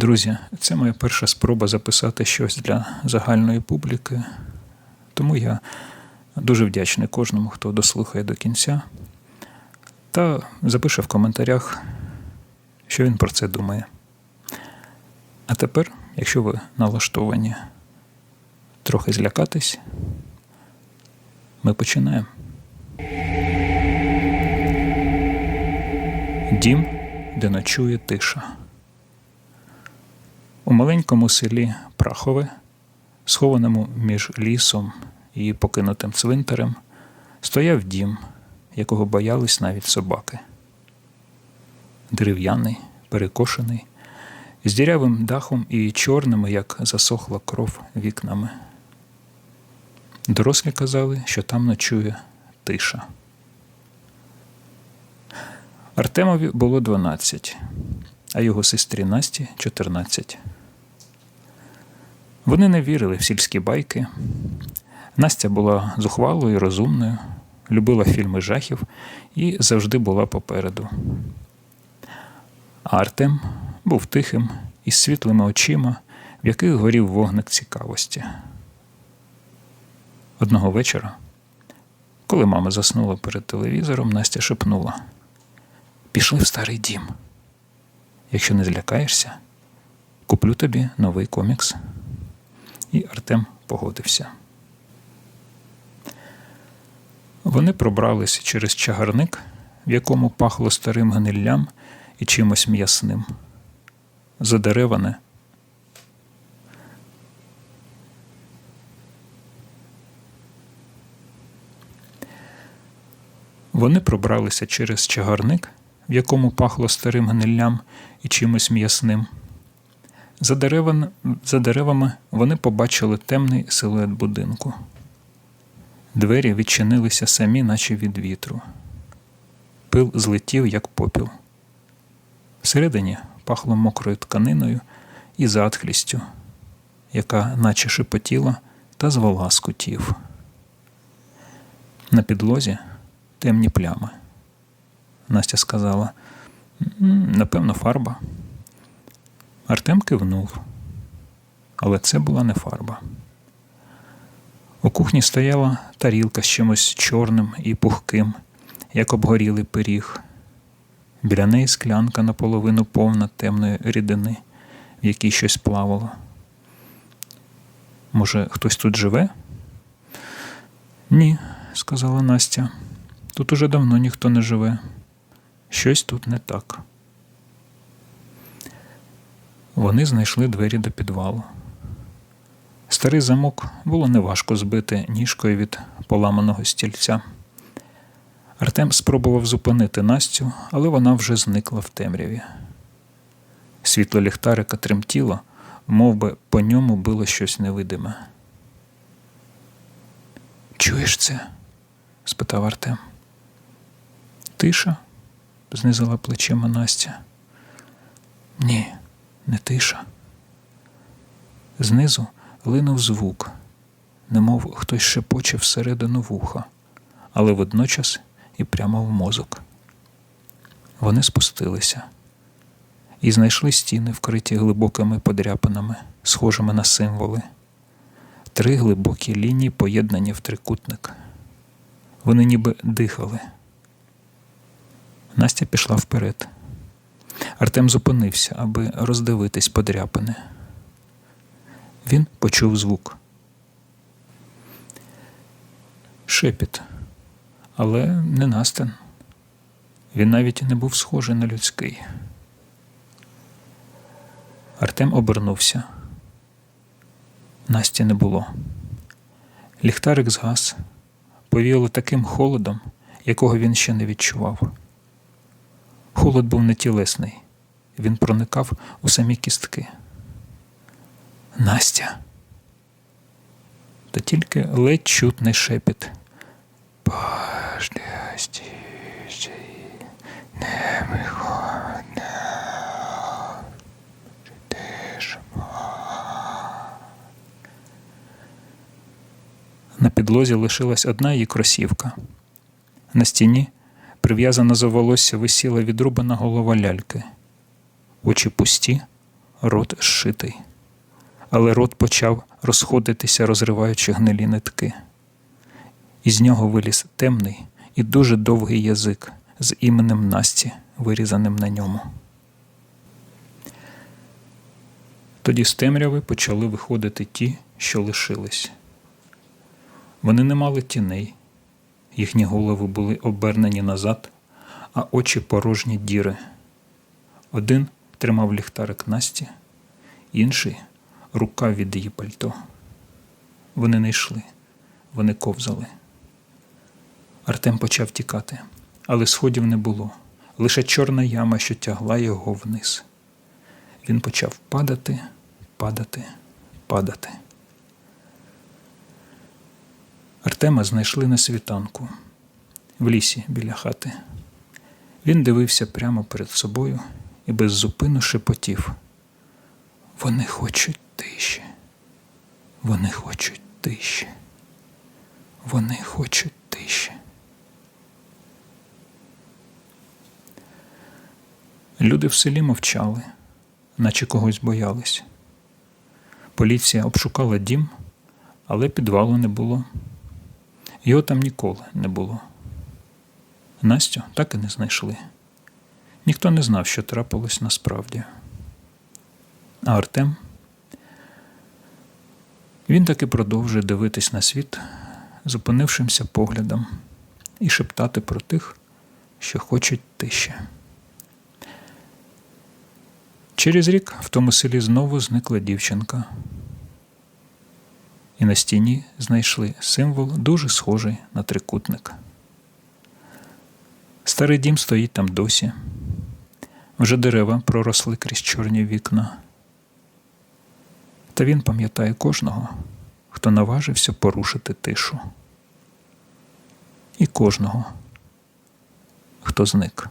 Друзі, це моя перша спроба записати щось для загальної публіки, тому я дуже вдячний кожному, хто дослухає до кінця та запише в коментарях, що він про це думає. А тепер, якщо ви налаштовані трохи злякатись, ми починаємо. Дім, де ночує тиша. У маленькому селі Прахове, схованому між лісом і покинутим цвинтарем, стояв дім, якого боялись навіть собаки. Дерев'яний, перекошений, з дірявим дахом і чорними, як засохла кров, вікнами. Дорослі казали, що там ночує тиша. Артемові було 12, а його сестрі Насті 14. Вони не вірили в сільські байки. Настя була зухвалою і розумною, любила фільми жахів і завжди була попереду. Артем був тихим із світлими очима, в яких горів вогник цікавості. Одного вечора, коли мама заснула перед телевізором, Настя шепнула: Пішли в старий дім. Якщо не злякаєшся, куплю тобі новий комікс. І Артем погодився. Вони пробралися через чагарник, в якому пахло старим гниллям і чимось м'ясним. Задереване. Вони пробралися через чагарник, в якому пахло старим гниллям і чимось м'ясним. За, деревами, за деревами вони побачили темний силует будинку. Двері відчинилися самі, наче від вітру. Пил злетів, як попіл. Всередині пахло мокрою тканиною і затхлістю, яка наче шепотіла та звала з. На підлозі темні плями. Настя сказала: напевно, фарба. Артем кивнув, але це була не фарба. У кухні стояла тарілка з чимось чорним і пухким, як обгорілий пиріг. Біля неї склянка наполовину повна темної рідини, в якій щось плавало. Може, хтось тут живе? Ні, сказала Настя. Тут уже давно ніхто не живе. Щось тут не так. Вони знайшли двері до підвалу. Старий замок було неважко збити ніжкою від поламаного стільця. Артем спробував зупинити Настю, але вона вже зникла в темряві. Світло ліхтарика тремтіло, мов би по ньому було щось невидиме. Чуєш це? спитав Артем. Тиша? знизила плечима Настя. Ні, не тиша. Знизу линув звук, немов хтось шепоче всередину вуха, але водночас і прямо в мозок. Вони спустилися і знайшли стіни, вкриті глибокими подряпинами, схожими на символи. Три глибокі лінії поєднані в трикутник. Вони ніби дихали. Настя пішла вперед. Артем зупинився, аби роздивитись подряпини. Він почув звук. Шепіт, але не Настен. Він навіть не був схожий на людський. Артем обернувся. Насті не було. Ліхтарик згас, повіяло таким холодом, якого він ще не відчував. Холод був не тілесний, він проникав у самі кістки. Настя. Та тільки ледь чутний шепіт. Пождясті, не виходне. На підлозі лишилась одна її кросівка. На стіні, прив'язана за волосся, висіла відрубана голова ляльки. Очі пусті, рот зшитий. Але рот почав розходитися, розриваючи гнилі нитки. Із нього виліз темний і дуже довгий язик з іменем Насті, вирізаним на ньому. Тоді з темряви почали виходити ті, що лишились. Вони не мали тіней, їхні голови були обернені назад, а очі порожні діри. Один тримав ліхтарик Насті, інший рука від її пальто. Вони не йшли, вони ковзали. Артем почав тікати, але сходів не було, лише чорна яма, що тягла його вниз. Він почав падати, падати, падати. Артема знайшли на світанку в лісі біля хати. Він дивився прямо перед собою і беззупинно шепотів. Вони хочуть тиші. Вони хочуть тиші. Вони хочуть тиші. Люди в селі мовчали, наче когось боялись. Поліція обшукала дім, але підвалу не було. Його там ніколи не було. Настю так і не знайшли. Ніхто не знав, що трапилось насправді. А Артем він таки продовжує дивитись на світ зупинившимся поглядом і шептати про тих, що хочуть тиші. Через рік в тому селі знову зникла дівчинка. І на стіні знайшли символ, дуже схожий на трикутник. Старий дім стоїть там досі. Вже дерева проросли крізь чорні вікна. Та він пам'ятає кожного, хто наважився порушити тишу. І кожного, хто зник.